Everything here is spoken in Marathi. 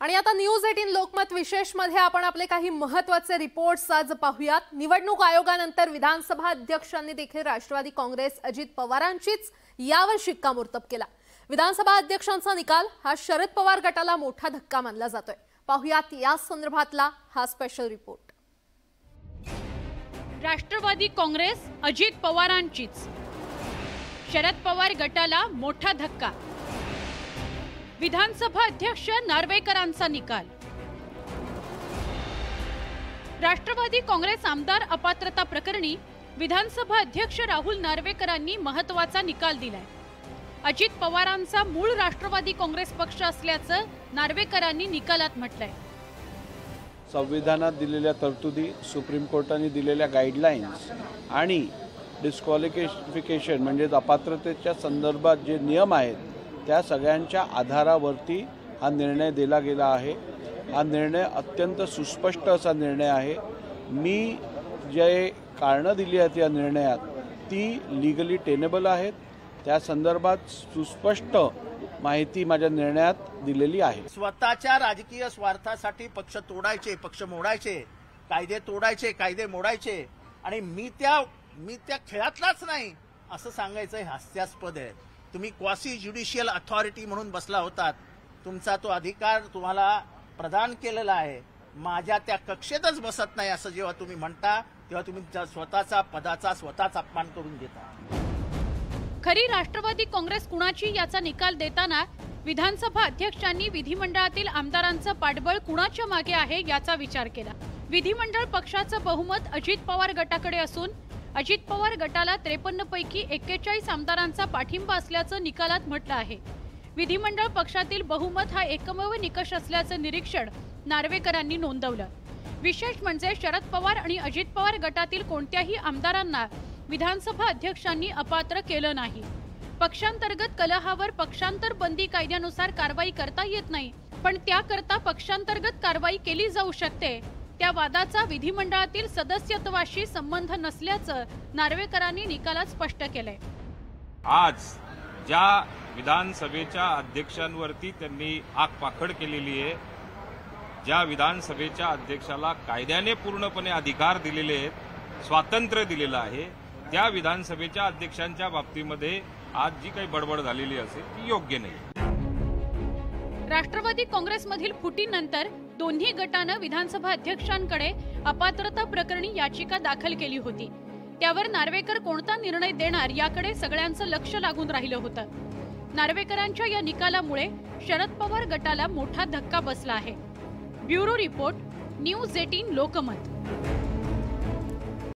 आणि आता न्यूज एटीन लोकमत विशेषमध्ये आपण आपले काही महत्त्वाचे रिपोर्ट्स आज पाहूयात. निवडणूक आयोगानंतर विधानसभा अध्यक्षांनी देखील राष्ट्रवादी काँग्रेस अजित पवारांचीच यावर शिक्कामोर्तब केला. विधानसभा अध्यक्षांचा निकाल हा शरद पवार गटाला मोठा धक्का मानला जातोय. पाहुयात या संदर्भातला हा स्पेशल रिपोर्ट राष्ट्रवादी काँग्रेस अजित पवारांचीच. शरद पवार गटाला मोठा धक्का. विधानसभा अध्यक्ष नार्वेकरांचा निकाल. राष्ट्रवादी काँग्रेस आमदार अपात्रता प्रकरणी विधानसभा अध्यक्ष राहुल नार्वेकरांनी महत्त्वाचा निकाल दिलाय. अजित पवारांचा मूळ राष्ट्रवादी काँग्रेस पक्ष असल्याचं नार्वेकरांनी निकालात म्हटलंय. संविधानात दिलेल्या तरतुदी सुप्रीम कोर्टाने दिलेल्या गाईडलाईन्स आणि डिस्क्वालिफिकेशन म्हणजेच अपात्रतेच्या संदर्भात जे नियम आहेत त्या सगळ्यांच्या आधारावरती हा निर्णय दिला गेला आहे. हा निर्णय अत्यंत सुस्पष्ट असा निर्णय आहे. मी जे कारणं दिली आहेत या निर्णयात ती लिगली टेनेबल आहेत. त्या संदर्भात सुस्पष्ट माहिती माझ्या निर्णयात दिलेली आहे. स्वतःच्या राजकीय स्वार्थासाठी पक्ष तोडायचे पक्ष मोडायचे कायदे तोडायचे कायदे मोडायचे. आणि मी त्या मी त्या खेळातलाच नाही असं सांगायचं हे हास्यास्पद आहे. तुम्ही क्वासी ज्युडिशियल अथॉरिटी म्हणून बसला होतात. तुमचा तो अधिकार तुम्हाला प्रदान केलेला आहे. माझ्या त्या कक्षेतच बसत नाही असं जेव्हा तुम्ही म्हणता तेव्हा तुम्ही त्या स्वतःचा पदाचा स्वतःच अपमान करून घेता. खरी राष्ट्रवादी काँग्रेस कुणाची याचा निकाल देताना विधानसभा अध्यक्षांनी विधिमंडळातील आमदारांचं पाठबळ कुणाच्या मागे आहे याचा विचार केला. विधिमंडळ पक्षाचं बहुमत अजित पवार गटाकडे असून अजित पवार गटाला त्रेपन्न पैकी एक्केचाळीस आमदारांचा पाठिंबा असल्याचं निकालात म्हटलं आहे. विधिमंडळ पक्षातील बहुमत हा एकमेव निकष असल्याचं निरीक्षण नार्वेकरांनी नोंदवलं. विशेष म्हणजे शरद पवार आणि अजित पवार गटातील कोणत्याही आमदारांना विधानसभा अध्यक्षांनी अपात्र केलं नाही. पक्षांतर्गत कलहावर पक्षांतर बंदी कायद्यानुसार कारवाई करता येत नाही पण त्याकरता पक्षांतर्गत कारवाई केली जाऊ शकते त्या वादाचा विधिमंडळातील सदस्यत्वाशी संबंध नसल्याचं नार्वेकरांनी निकालात स्पष्ट केलंय. आज ज्या विधानसभेच्या अध्यक्षांवरती त्यांनी आगपाखड केलेली आहे ज्या विधानसभेच्या अध्यक्षाला कायद्याने पूर्णपणे अधिकार दिलेले आहेत स्वातंत्र्य दिलेलं आहे त्या विधानसभेच्या अध्यक्षांच्या बाबतीमध्ये आज जी काही बडबड झालेली असेल ती योग्य नाही. राष्ट्रवादी काँग्रेसमधील फुटीनंतर दोन्ही गटानं विधानसभा अध्यक्षांकडे अपात्रता प्रकरणी याचिका दाखल केली होती. त्यावर नार्वेकर कोणता निर्णय देणार याकडे सगळ्यांचं लक्ष लागून राहिलं होतं. नार्वेकरांच्या या निकालामुळे शरद पवार गटाला मोठा धक्का बसला आहे. Bureau report news eighteen Lokmat.